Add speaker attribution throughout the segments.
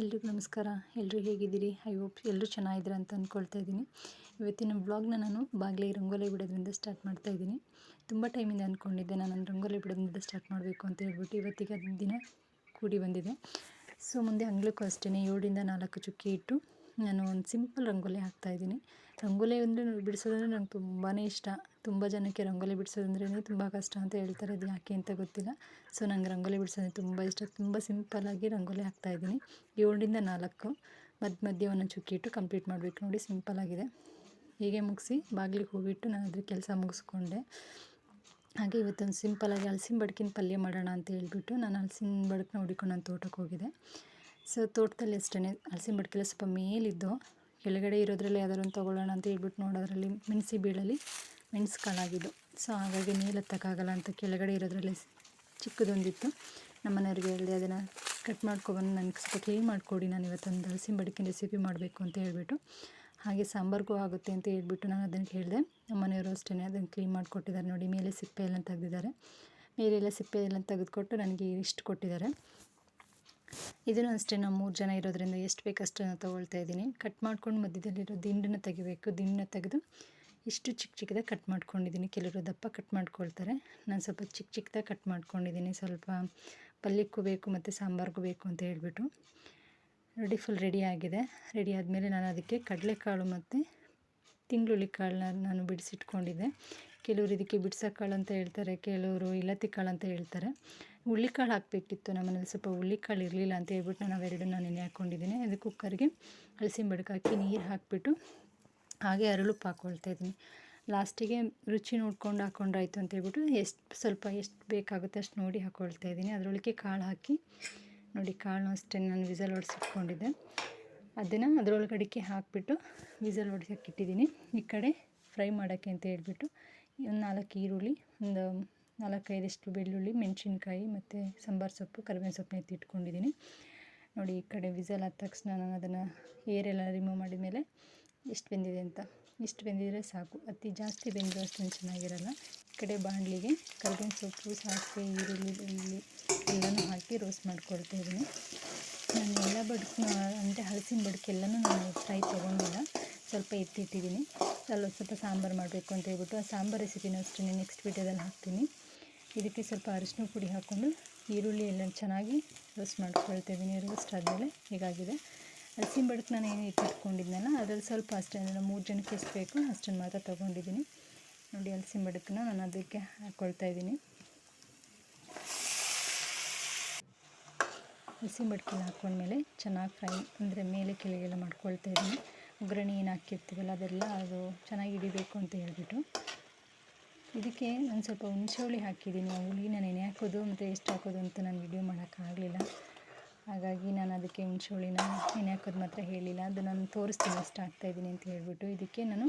Speaker 1: ಎಲ್ರಿಗೂ ನಮಸ್ಕಾರ. ಎಲ್ಲರೂ ಹೇಗಿದ್ದೀರಿ? ಐ ಹೋಪ್ ಎಲ್ಲರೂ ಚೆನ್ನಾಗಿದ್ದೀರ ಅಂತ ಅಂದ್ಕೊಳ್ತಾ ಇದ್ದೀನಿ. ಇವತ್ತಿನ ಬ್ಲಾಗ್ನ ನಾನು ಬಾಗಿಲೆ ರಂಗೋಲಿ ಬಿಡೋದ್ರಿಂದ ಸ್ಟಾರ್ಟ್ ಮಾಡ್ತಾ ಇದ್ದೀನಿ. ತುಂಬ ಟೈಮಿಂದ ಅಂದ್ಕೊಂಡಿದ್ದೆ ನಾನು ರಂಗೋಲಿ ಬಿಡೋದ್ರಿಂದ ಸ್ಟಾರ್ಟ್ ಮಾಡಬೇಕು ಅಂತ ಹೇಳ್ಬಿಟ್ಟು ಇವತ್ತಿಗೆ ದಿನ ಕೂಡಿ ಬಂದಿದೆ. ಸೊ ಮುಂದೆ ಹಂಗ್ಲಕ್ಕೂ ಅಷ್ಟೇ ಏಳರಿಂದ ನಾಲ್ಕು ಚುಕ್ಕಿ ಇಟ್ಟು ನಾನು ಒಂದು ಸಿಂಪಲ್ ರಂಗೋಲಿ ಹಾಕ್ತಾಯಿದ್ದೀನಿ ರಂಗೋಲಿ ಅಂದರೆ ಬಿಡಿಸೋದಂದ್ರೆ ನಂಗೆ ತುಂಬಾ ಇಷ್ಟ. ತುಂಬ ಜನಕ್ಕೆ ರಂಗೋಲಿ ಬಿಡಿಸೋದಂದ್ರೇ ತುಂಬ ಕಷ್ಟ ಅಂತ ಹೇಳ್ತಾರೆ. ಅದು ಯಾಕೆ ಅಂತ ಗೊತ್ತಿಲ್ಲ. ಸೊ ನಂಗೆ ರಂಗೋಲಿ ಬಿಡಿಸೋದು ತುಂಬ ಇಷ್ಟ. ತುಂಬ ಸಿಂಪಲ್ಲಾಗಿ ರಂಗೋಲಿ ಹಾಕ್ತಾಯಿದ್ದೀನಿ ಏಳರಿಂದ ನಾಲ್ಕು. ಮಧ್ಯ ಮಧ್ಯ ಒಂದೊಂದು ಚುಕ್ಕಿ ಇಟ್ಟು ಕಂಪ್ಲೀಟ್ ಮಾಡಬೇಕು ನೋಡಿ. ಸಿಂಪಲ್ಲಾಗಿದೆ ಹೀಗೆ ಮುಗಿಸಿ ಬಾಗಿಲಿಗೆ ಹೋಗಿಟ್ಟು ನಾನು ಅದ್ರ ಕೆಲಸ ಮುಗಿಸ್ಕೊಂಡೆ. ಹಾಗೆ ಇವತ್ತೊಂದು ಸಿಂಪಲಾಗಿ ಹಲಸಿನ ಬಡ್ಕಿನ ಪಲ್ಯ ಮಾಡೋಣ ಅಂತ ಹೇಳ್ಬಿಟ್ಟು ನಾನು ಹಲಸಿನ ಬಡ್ಕನ್ನ ಹುಡಿಕೊಂಡು ನಾನು ತೋಟಕ್ಕೆ ಹೋಗಿದ್ದೆ. ಸೊ ತೋಟದಲ್ಲಿ ಅಷ್ಟೇ ಹಲಸಿನ ಬಡ್ಕೆಲ್ಲ ಸ್ವಲ್ಪ ಮೇಲಿದ್ದು, ಕೆಳಗಡೆ ಇರೋದ್ರಲ್ಲಿ ಯಾವ್ದಾದ್ರು ಒಂದು ತೊಗೊಳ್ಳೋಣ ಅಂತ ಹೇಳ್ಬಿಟ್ಟು ನೋಡೋದ್ರಲ್ಲಿ ಮೆಣಸಿ ಬೀಳಲ್ಲಿ ಮೆಣಸು ಕಾಳಾಗಿದ್ದು ಸೊ ಹಾಗಾಗಿ ಮೇಲೆ ಎತ್ತಕ್ಕಾಗಲ್ಲ ಅಂತ ಕೆಳಗಡೆ ಇರೋದ್ರಲ್ಲಿ ಚಿಕ್ಕದೊಂದಿತ್ತು. ನಮ್ಮ ಮನೆಯವ್ರಿಗೆ ಹೇಳಿದೆ, ಅದನ್ನು ಕಟ್ ಮಾಡ್ಕೊಬಂದು ನನಗೆ ಸ್ವಲ್ಪ ಕ್ಲೀನ್ ಮಾಡಿಕೊಡಿ, ನಾನು ಇವತ್ತೊಂದು ಹಲಸಿನ ಬಡಿಕೆ ರೆಸಿಪಿ ಮಾಡಬೇಕು ಅಂತ ಹೇಳಿಬಿಟ್ಟು. ಹಾಗೆ ಸಾಂಬಾರ್ಗೂ ಆಗುತ್ತೆ ಅಂತ ಹೇಳ್ಬಿಟ್ಟು ನಾನು ಅದನ್ನು ಕೇಳಿದೆ. ನಮ್ಮ ಮನೆಯವರು ಅಷ್ಟೇ ಅದನ್ನು ಕ್ಲೀನ್ ಮಾಡಿಕೊಟ್ಟಿದ್ದಾರೆ ನೋಡಿ, ಮೇಲೆ ಸಿಪ್ಪೆ ಎಲ್ಲ ತೆಗೆದಿದ್ದಾರೆ. ಮೇಲೆಲ್ಲ ಸಿಪ್ಪೆ ಎಲ್ಲ ತೆಗೆದುಕೊಟ್ಟು ನನಗೆ ಇಷ್ಟು ಕೊಟ್ಟಿದ್ದಾರೆ. ಇದನ್ನು ಅಷ್ಟೇ ನಾವು ಮೂರು ಜನ ಇರೋದ್ರಿಂದ ಎಷ್ಟು ಬೇಕಷ್ಟು ತೊಗೊಳ್ತಾ ಇದ್ದೀನಿ. ಕಟ್ ಮಾಡ್ಕೊಂಡು ಮಧ್ಯದಲ್ಲಿರೋ ದಿಂಡನ್ನ ತೆಗಿಬೇಕು. ದಿಂಡನ್ನ ತೆಗೆದು ಇಷ್ಟು ಚಿಕ್ಕ ಚಿಕ್ಕದಾಗಿ ಕಟ್ ಮಾಡ್ಕೊಂಡಿದ್ದೀನಿ. ಕೆಲವರು ದಪ್ಪ ಕಟ್ ಮಾಡ್ಕೊಳ್ತಾರೆ. ನಾನು ಸ್ವಲ್ಪ ಚಿಕ್ಕ ಚಿಕ್ಕದಾಗಿ ಕಟ್ ಮಾಡ್ಕೊಂಡಿದ್ದೀನಿ. ಸ್ವಲ್ಪ ಪಲ್ಯಕ್ಕೂ ಬೇಕು ಮತ್ತು ಸಾಂಬಾರ್ಗೂ ಬೇಕು ಅಂತ ಹೇಳಿಬಿಟ್ಟು. ರೆಡಿ ಫುಲ್ ರೆಡಿ ಆಗಿದೆ. ರೆಡಿ ಆದಮೇಲೆ ನಾನು ಅದಕ್ಕೆ ಕಡಲೆಕಾಳು ಮತ್ತು ತಿಂಗ್ಳುಳ್ಳಿ ಕಾಳನ್ನ ನಾನು ಬಿಡಿಸಿಟ್ಕೊಂಡಿದ್ದೆ. ಕೆಲವರು ಇದಕ್ಕೆ ಬಿಡ್ಸೋ ಕಾಳು ಅಂತ ಹೇಳ್ತಾರೆ, ಕೆಲವರು ಇಲತಿ ಕಾಳು ಅಂತ ಹೇಳ್ತಾರೆ. ಹುಳ್ಳಿಕಾಳು ಹಾಕಬೇಕಿತ್ತು ನಮ್ಮನೇಲಿ ಸ್ವಲ್ಪ ಹುಳ್ಳಿಕಾಳು ಇರಲಿಲ್ಲ ಅಂತ ಹೇಳ್ಬಿಟ್ಟು ನಾನು ಅವೆರಡನ್ನ ನೆನೆ ಹಾಕ್ಕೊಂಡಿದ್ದೀನಿ. ಅದು ಕುಕ್ಕರ್ಗೆ ಹಲಸಿನ ಹಾಕಿ ನೀರು ಹಾಕಿಬಿಟ್ಟು ಹಾಗೆ ಅರಳು ಹಾಕ್ಕೊಳ್ತಾ ಇದ್ದೀನಿ. ಲಾಸ್ಟಿಗೆ ರುಚಿ ನೋಡ್ಕೊಂಡು ಹಾಕ್ಕೊಂಡ್ರಾಯ್ತು ಅಂತ ಹೇಳ್ಬಿಟ್ಟು ಎಷ್ಟು ಸ್ವಲ್ಪ ಎಷ್ಟು ಬೇಕಾಗುತ್ತೆ ಅಷ್ಟು ನೋಡಿ ಹಾಕ್ಕೊಳ್ತಾ ಇದ್ದೀನಿ. ಅದರೊಳಗೆ ಕಾಳು ಹಾಕಿ ನೋಡಿ ಕಾಳು ಅಷ್ಟೇ ನಾನು ವಿಸಲ್ ಹೊಡೆಸಿಟ್ಕೊಂಡಿದ್ದೆ ಅದನ್ನು ಅದರೊಳಗಡಿಕೆ ಹಾಕಿಬಿಟ್ಟು ವಿಸಲ್ ಹೊಡ್ಸೋಕ್ಕಿಟ್ಟಿದ್ದೀನಿ ಈ ಕಡೆ ಫ್ರೈ ಮಾಡೋಕ್ಕೆ ಅಂತ ಹೇಳ್ಬಿಟ್ಟು ಒಂದು ನಾಲ್ಕು ಈರುಳ್ಳಿ, ಒಂದು ನಾಲ್ಕೈದಷ್ಟು ಬೆಳ್ಳುಳ್ಳಿ, ಮೆಣಸಿನ್ಕಾಯಿ ಮತ್ತು ಸಾಂಬಾರು ಸೊಪ್ಪು, ಕರಿಬೇವಿನ ಎತ್ತಿ ಇಟ್ಕೊಂಡಿದ್ದೀನಿ. ನೋಡಿ, ಈ ಕಡೆ ವಿಸಲ್ ಆದ ತಕ್ಷಣ ನಾನು ಅದನ್ನು ಏರೆಲ್ಲ ರಿಮೂವ್ ಮಾಡಿದ ಮೇಲೆ ಎಷ್ಟು ಬೆಂದಿದೆ ಅಂತ. ಇಷ್ಟು ಬೆಂದಿದ್ರೆ ಸಾಕು. ಅತಿ ಜಾಸ್ತಿ ಬೆಂದರೂ ಅಷ್ಟೊಂದು ಚೆನ್ನಾಗಿರಲ್ಲ. ಈ ಕಡೆ ಬಾಣಲಿಗೆ ಕರಿಬೇವಿನ ಸೊಪ್ಪು, ಸಾಸಿವೆ, ಈರುಳ್ಳಿ, ಬೆಳ್ಳುಳ್ಳಿ ಎಲ್ಲನೂ ಹಾಕಿ ರೋಸ್ಟ್ ಮಾಡ್ಕೊಳ್ತಾ ಇದ್ದೀನಿ. ನಾನು ಎಲ್ಲ ಬಡ್ಕು ಅಂದರೆ ಹಲಸಿನ ಬಡ್ಕೆಲ್ಲನೂ ನಾನು ಫ್ರೈ ತೊಗೊಂಡಿಲ್ಲ. ಸ್ವಲ್ಪ ಎತ್ತಿಟ್ಟಿದ್ದೀನಿ. ಸ್ವಲ್ಪ ಸ್ವಲ್ಪ ಸಾಂಬಾರು ಮಾಡಬೇಕು ಅಂತ ಹೇಳ್ಬಿಟ್ಟು ಆ ಸಾಂಬಾರು ರೆಸಿಪಿನೂ ಅಷ್ಟೇ ನೆಕ್ಸ್ಟ್ ವೀಡಿಯೋದಲ್ಲಿ ಹಾಕ್ತೀನಿ. ಇದಕ್ಕೆ ಸ್ವಲ್ಪ ಅರಿಶಿನ ಪುಡಿ ಹಾಕ್ಕೊಂಡು ಈರುಳ್ಳಿ ಎಲ್ಲ ಚೆನ್ನಾಗಿ ರೋಸ್ಟ್ ಮಾಡ್ಕೊಳ್ತಾ ನೀರು ರೋಸ್ಟ್ ಆದಮೇಲೆ ಹೀಗಾಗಿದೆ. ಹಲಸಿನ ಬಡಕ್ಕೆ ನಾನು ಏನು ಇಟ್ಟಿಟ್ಕೊಂಡಿದ್ನಲ್ಲ ಅದರಲ್ಲಿ ಸ್ವಲ್ಪ ಅಷ್ಟೇ, ಅಂದರೆ ಮೂರು ಜನಕ್ಕೆ ಎಷ್ಟು ಬೇಕು ಅಷ್ಟನ್ನು ಮಾತ್ರ ತೊಗೊಂಡಿದ್ದೀನಿ. ನೋಡಿ ಹಲಸಿನ ಬಡಕ್ಕನ್ನ ನಾನು ಅದಕ್ಕೆ ಹಾಕ್ಕೊಳ್ತಾ ಇದ್ದೀನಿ. ಹಸಿ ಬಡ್ಕೆಲ್ಲ ಹಾಕ್ಕೊಂಡ್ಮೇಲೆ ಚೆನ್ನಾಗಿ ಫ್ರೈ, ಅಂದರೆ ಮೇಲೆ ಕೆಳಗೆಲ್ಲ ಮಾಡ್ಕೊಳ್ತಾ ಇದ್ದೀನಿ. ಒಗ್ಗರಣೆ ಏನು ಹಾಕಿರ್ತೀವಲ್ಲ ಅದೆಲ್ಲ ಅದು ಚೆನ್ನಾಗಿ ಹಿಡಿಬೇಕು ಅಂತ ಹೇಳ್ಬಿಟ್ಟು. ಇದಕ್ಕೆ ನಾನು ಸ್ವಲ್ಪ ಹುಣಸೆ ಹಾಕಿದ್ದೀನಿ. ಆ ಹುಳಿನ ನೆನೆ ಹಾಕೋದು ಮತ್ತು ಎಷ್ಟು ಹಾಕೋದು ಅಂತ ನಾನು ವಿಡಿಯೋ ಮಾಡೋಕ್ಕಾಗಲಿಲ್ಲ. ಹಾಗಾಗಿ ನಾನು ಅದಕ್ಕೆ ಹುಣಸೆ ಹುಳಿನ ನೆನೆ ಹಾಕೋದು ಮಾತ್ರ ಹೇಳಿಲ್ಲ. ಅದು ನಾನು ತೋರಿಸ್ತೀನಿ ಎಷ್ಟು ಹಾಕ್ತಾಯಿದ್ದೀನಿ ಅಂತ ಹೇಳಿಬಿಟ್ಟು. ಇದಕ್ಕೆ ನಾನು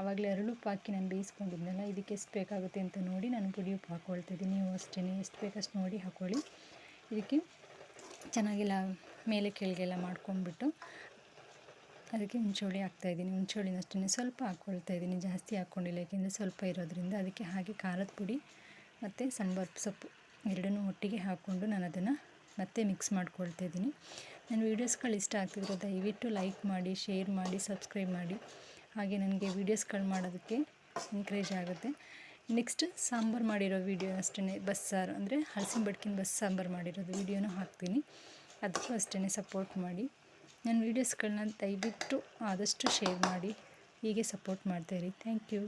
Speaker 1: ಆವಾಗಲೇ ಅರಳು ಹಾಕಿ ನಾನು ಬೇಯಿಸ್ಕೊಂಡಿದ್ನಲ್ಲ, ಇದಕ್ಕೆ ಎಷ್ಟು ಬೇಕಾಗುತ್ತೆ ಅಂತ ನೋಡಿ ನಾನು ಪುಡಿ ಉಪ್ಪು ಹಾಕ್ಕೊಳ್ತಿದ್ದೀನಿ ನೀವು ಅಷ್ಟೇ ಎಷ್ಟು ಬೇಕಷ್ಟು ನೋಡಿ ಹಾಕ್ಕೊಳ್ಳಿ ಇದಕ್ಕೆ ಚೆನ್ನಾಗಿಲ್ಲ ಮೇಲೆ ಕೆಳಗೆಲ್ಲ ಮಾಡ್ಕೊಂಡ್ಬಿಟ್ಟು ಅದಕ್ಕೆ ಹುಣ್ಚೋಳಿ ಹಾಕ್ತಾಯಿದ್ದೀನಿ ಹುಣ್ಸೆ ಹುಳಿನ ಅಷ್ಟೇ ಸ್ವಲ್ಪ ಹಾಕ್ಕೊಳ್ತಾ ಇದ್ದೀನಿ. ಜಾಸ್ತಿ ಹಾಕ್ಕೊಂಡಿಲ್ಲ, ಯಾಕೆಂದರೆ ಸ್ವಲ್ಪ ಇರೋದ್ರಿಂದ ಅದಕ್ಕೆ ಹಾಗೆ ಖಾರದ ಪುಡಿ ಮತ್ತು ಸಾಂಬಾರು ಸೊಪ್ಪು ಎರಡನ್ನೂ ಒಟ್ಟಿಗೆ ಹಾಕ್ಕೊಂಡು ನಾನು ಅದನ್ನು ಮತ್ತೆ ಮಿಕ್ಸ್ ಮಾಡ್ಕೊಳ್ತಾ ಇದ್ದೀನಿ. ನನ್ನ ವೀಡಿಯೋಸ್ಗಳು ಇಷ್ಟ ಆಗ್ತಿದ್ರೆ ದಯವಿಟ್ಟು ಲೈಕ್ ಮಾಡಿ, ಶೇರ್ ಮಾಡಿ, ಸಬ್ಸ್ಕ್ರೈಬ್ ಮಾಡಿ. ಹಾಗೆ ನನಗೆ ವೀಡಿಯೋಸ್ಗಳು ಮಾಡೋದಕ್ಕೆ ಎನ್ಕರೇಜ್ ಆಗುತ್ತೆ. ನೆಕ್ಸ್ಟ್ ಸಾಂಬಾರು ಮಾಡಿರೋ ವೀಡಿಯೋ ಅಷ್ಟೇ ಬಸ್ಸಾರು. ಅಂದರೆ ಹಲಸಿನ ಬಡ್ಕಿನ ಬಸ್ ಸಾಂಬಾರು ಮಾಡಿರೋದು. ವೀಡಿಯೋನೂ ಹಾಕ್ತೀನಿ. ಅದಕ್ಕೂ ಅಷ್ಟೇ ಸಪೋರ್ಟ್ ಮಾಡಿ. ನನ್ನ ವೀಡಿಯೋಸ್ಗಳನ್ನ ದಯವಿಟ್ಟು ಆದಷ್ಟು ಶೇರ್ ಮಾಡಿ ಹೀಗೆ ಸಪೋರ್ಟ್ ಮಾಡ್ತಾಯಿರಿ ಥ್ಯಾಂಕ್ ಯು.